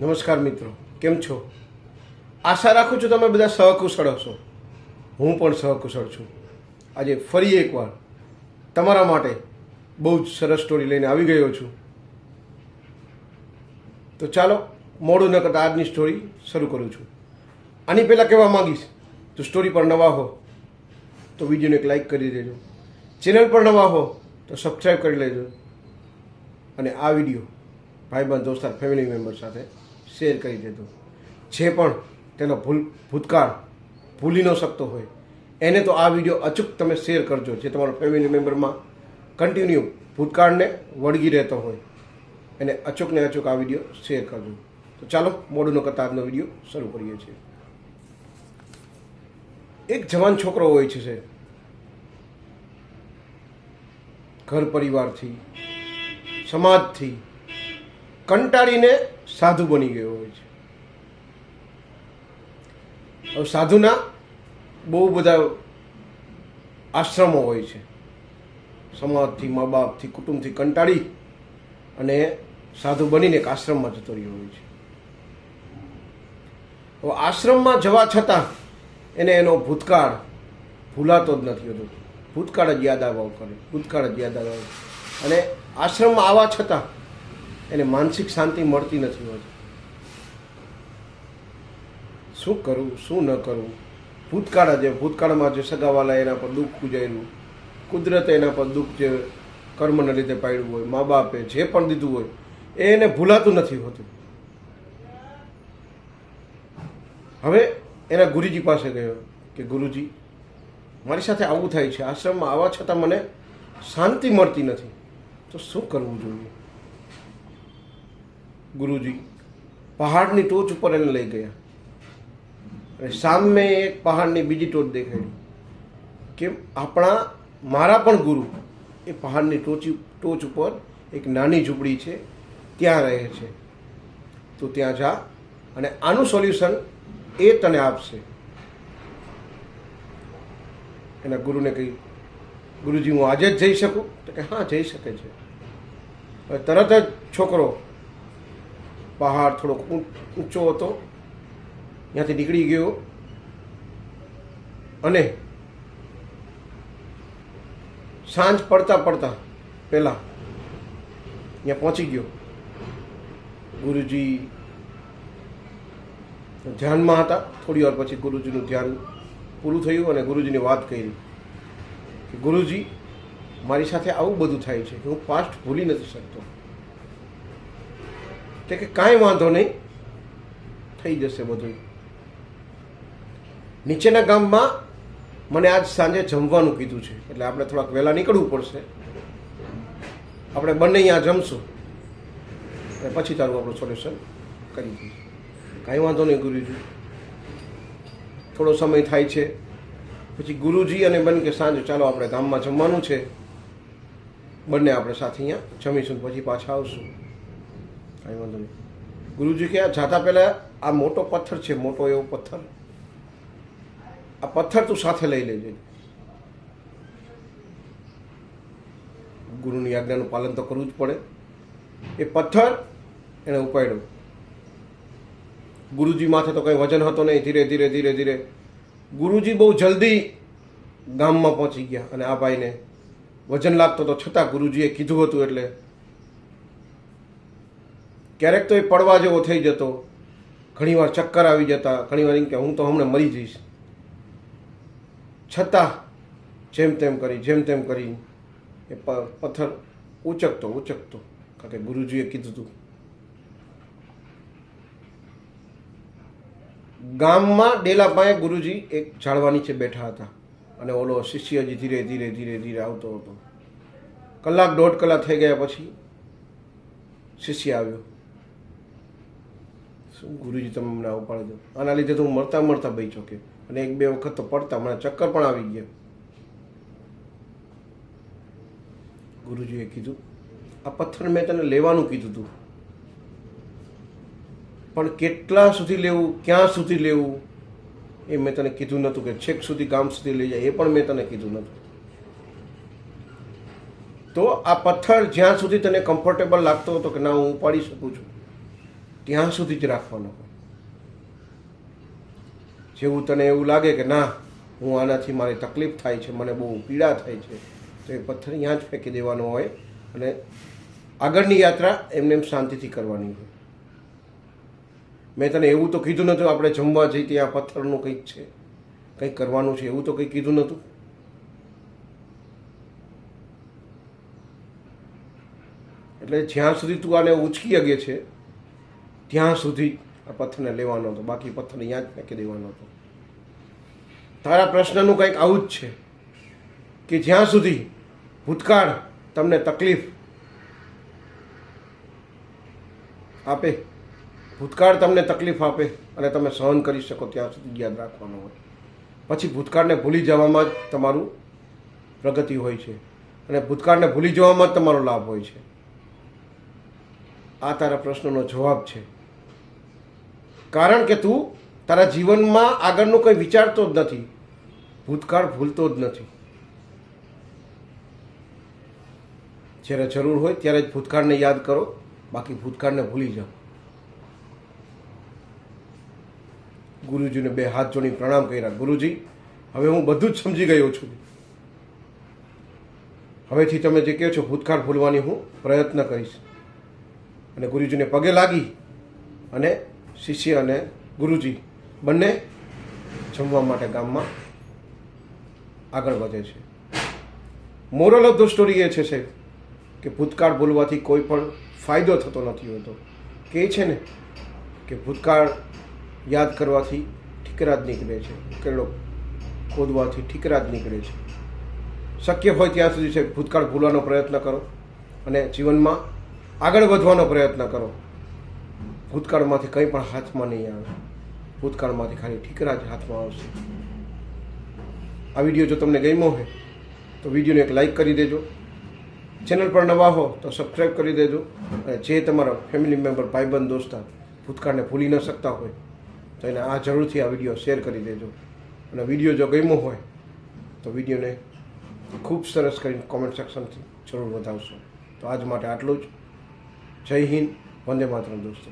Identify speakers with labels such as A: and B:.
A: નમસ્કાર મિત્રો, કેમ છો? આશા રાખું છું તમે બધા સહકુશળ હશો. હું પણ સહકુશળ છું. આજે ફરી એકવાર તમારા માટે બહુ જ સરસ સ્ટોરી લઈને આવી ગયો છું. તો ચાલો, મોડું ન કરતા આજની સ્ટોરી શરૂ કરું છું. આની પહેલાં કહેવા માંગીશ તો સ્ટોરી પર નવા હો, તો વિડીયોને એક લાઈક કરી દેજો. ચેનલ પર નવા હો, તો સબસ્ક્રાઈબ કરી લેજો. અને આ વીડિયો ભાઈબંધ, દોસ્તાર ફેમિલી મેમ્બર સાથે શેર કરી દેજો જે પણ તેનો ભૂલ, ભૂતકાળ ભૂલી ન શકતો હોય, એને તો આ વીડિયો અચૂક તમે શેર કરજો, જે તમારો ફેમિલી મેમ્બરમાં કન્ટિન્યુ ભૂતકાળને વળગી રહેતો હોય. એને અચૂકને અચૂક આ વીડિયો શેર કરજો. તો ચાલો મોડું ન કરતા આજનો વીડિયો શરૂ કરીએ છીએ. એક જવાન છોકરો હોય છે. ઘર પરિવારથી, સમાજથી કંટાળીને સાધુ બની ગયો હોય છે. હવે સાધુના બહુ બધા આશ્રમો હોય છે. સમાજથી મા બાપથી કુટુંબથી કંટાળી અને સાધુ બનીને એક આશ્રમમાં જતો રહ્યો હોય છે. હવે આશ્રમમાં જવા છતાં એને એનો ભૂતકાળ ભૂલાતો જ નથી હોતો. ભૂતકાળ જ યાદ આવવા કરે. ભૂતકાળ જ યાદ આવવા અને આશ્રમમાં આવવા છતાં એને માનસિક શાંતિ મળતી નથી હોતી. શું કરવું શું ન કરવું ભૂતકાળ જે ભૂતકાળમાં જે સગાવાલા એના પર દુઃખ ઉજાયેલું કુદરતે એના પર દુઃખ જે કર્મને લીધે પાડ્યું હોય, મા બાપે જે પણ દીધું હોય, એ એને ભૂલાતું નથી હોતું. હવે એના ગુરુજી પાસે ગયો કે, ગુરુજી, મારી સાથે આવું થાય છે, આશ્રમમાં આવવા છતાં મને શાંતિ મળતી નથી. તો શું કરવું જોઈએ? ગુરુજી પહાડની ટોચ ઉપર એને લઈ ગયા. અને સામે એક પહાડની બીજી ટોચ દેખાડી કે આપણા, મારા પણ ગુરુ એ પહાડની ટોચી, ટોચ ઉપર એક નાની ઝૂંપડી છે, ત્યાં રહે છે. તો ત્યાં જા અને આનું સોલ્યુશન એ તને આપશે. એના ગુરુને કહ્યું ગુરુજી, હું આજે જ જઈ શકું? તો કે, હા, જઈ શકે છે. તરત જ છોકરો પહાડ થોડોક ઊંચો હતો. ત્યાંથી નીકળી ગયો. અને સાંજ પડતા પડતા પહેલાં ત્યાં પહોંચી ગયો. ગુરુજી ધ્યાનમાં હતા. થોડી વાર પછી ગુરુજીનું ધ્યાન પૂરું થયું અને ગુરુજીની વાત કરી ગુરુજી, મારી સાથે આવું બધું થાય છે કે હું પાસ્ટ ભૂલી નથી શકતો. તે કે કાંઈ વાંધો નહીં. થઈ જશે બધું. નીચેના ગામમાં મને આજ સાંજે જમવાનું કીધું છે. એટલે આપણે થોડાક વહેલા નીકળવું પડશે. આપણે બંને અહીંયા જમશું. અને પછી તારું આપણું સોલ્યુશન કરી દઈશું. કાંઈ વાંધો નહીં ગુરુજી. થોડો સમય થાય છે. પછી ગુરુજી અને બન કે સાંજે ચાલો આપણે ગામમાં જમવાનું છે. બંને આપણે સાથે અહીંયા જમીશું પછી પાછા આવશું. કાંઈ વાંધો નહીં. ગુરુજી કે જાતા પહેલાં આ મોટો પથ્થર છે, મોટો એવો પથ્થર. આ પથ્થર તું સાથે લઈ લેજે. ગુરુની આજ્ઞાનું પાલન તો કરવું જ પડે. એ પથ્થર એને ઉપાડ્યો. ગુરુજી માથે તો કંઈ વજન હતો નહીં. ધીરે ધીરે ધીરે ધીરે. ગુરુજી બહુ જલ્દી ગામમાં પહોંચી ગયા અને આ ભાઈને વજન લાગતો તો છતાં ગુરુજીએ કીધું હતું એટલે ક્યારેક તો એ પડવા જેવો થઈ જતો. ઘણીવાર ચક્કર આવી જતા. ઘણીવાર એમ કે હું તો હમણાં મરી જઈશ. છતાં જેમ તેમ કરી, જેમ તેમ કરી, એ પથ્થર ઉચકતો ઉચકતો. કારણ કે ગુરુજીએ કીધું હતું ગામમાં ડેલા પાસે ગુરુજી એક ઝાડવા નીચે બેઠા હતા. અને ઓલો શિષ્ય શિષ્યજી ધીરે ધીરે ધીરે ધીરે આવતો હતો. કલાક દોઢ કલાક થઈ ગયા પછી શિષ્ય આવ્યો. શું ગુરુજી તમે મને આવું પાડી દો? આના લીધે તો હું મળતા મરતા બઈ ચોકે. અને એક બે વખત તો પડતા, મને ચક્કર પણ આવી ગયા. ગુરુજીએ કીધું, આ પથ્થર મેં તને લેવાનું કીધું હતું પણ કેટલા સુધી લેવું, ક્યાં સુધી લેવું, એ મેં તને કીધું નહોતું કે છેક સુધી ગામ સુધી લઈ જાય, એ પણ મેં તને કીધું નહોતું. તો આ પથ્થર જ્યાં સુધી તને કમ્ફર્ટેબલ લાગતો હતો કે ના, હું ઉપાડી શકું છું. ત્યાં સુધી જ રાખવાનો. જેવું તને એવું લાગે કે ના, હું આનાથી મારી તકલીફ થાય છે, મને બહુ પીડા થાય છે, તો એ પથ્થર ત્યાં જ ફેંકી દેવાનો હોય અને આગળની યાત્રા એમને એમ શાંતિથી કરવાની હોય. મેં તને એવું તો કીધું નહોતું, આપણે જમવા જઈ ત્યાં પથ્થરનું કંઈક છે, કંઈક કરવાનું છે, એવું તો કંઈ કીધું નહોતું? એટલે જ્યાં સુધી તું આને ઉચકી શકે છે ત્યાં સુધી આ પથ્થરને લેવાનો હતો. બાકી પથ્થરને યાદ ફેંકી દેવાનો હતો. તારા પ્રશ્નનું કંઈક આવું જ છે કે જ્યાં સુધી ભૂતકાળ તમને તકલીફ આપે, ભૂતકાળ તમને તકલીફ આપે અને તમે સહન કરી શકો ત્યાં સુધી યાદ રાખવાનું હોય. પછી ભૂતકાળને ભૂલી જવામાં જ તમારું પ્રગતિ હોય છે અને ભૂતકાળને ભૂલી જવામાં જ તમારો લાભ હોય છે. આ તારા પ્રશ્નનો જવાબ છે. કારણ કે તું તારા જીવનમાં આગળનું કંઈ વિચારતો જ નથી. ભૂતકાળ ભૂલતો જ નથી. જ્યારે જરૂર હોય ત્યારે જ ભૂતકાળને યાદ કરો, બાકી ભૂતકાળને ભૂલી જાઓ. ગુરુજીને બે હાથ જોડી પ્રણામ કર્યા. ગુરુજી, હવે હું બધું જ સમજી ગયો છું. હવેથી તમે જે કહો છો ભૂતકાળ ભૂલવાની હું પ્રયત્ન કરીશ. અને ગુરુજીને પગે લાગી અને શિષ્ય અને ગુરુજી બંને જમવા માટે ગામમાં આગળ વધે છે. મોરલ ઓફ ધ સ્ટોરી એ છે સાહેબ, કે ભૂતકાળ ભૂલવાથી કોઈ પણ ફાયદો થતો નથી હોતો. કે છે ને, કે ભૂતકાળ યાદ કરવાથી ઠીકરા જ નીકળે છે. ઉકેલો ખોદવાથી ઠીકરા જ નીકળે છે. શક્ય હોય ત્યાં સુધી છે ભૂતકાળ ભૂલવાનો પ્રયત્ન કરો અને જીવનમાં આગળ વધવાનો પ્રયત્ન કરો. ભૂતકાળમાંથી કંઈ પણ હાથમાં નહીં આવે. ભૂતકાળમાંથી ખાલી ઠીકરા જ હાથમાં આવશે. આ વીડિયો જો તમને ગમ્યો હોય, તો વિડીયોને એક લાઈક કરી દેજો. ચેનલ પર નવા હો, તો સબસ્ક્રાઈબ કરી દેજો. અને જે તમારા ફેમિલી મેમ્બર, ભાઈબંધ દોસ્તા ભૂતકાળને ભૂલી ન શકતા હોય, તો એને આ જરૂરથી આ વીડિયો શેર કરી દેજો. અને વીડિયો જો ગમ્યો હોય, તો વિડીયોને ખૂબ સરસ કરીને કોમેન્ટ સેક્શનથી જરૂર વધાવશો. તો આજ માટે આટલું જ. જય હિન્દ, વંદે માતરમ દોસ્તો.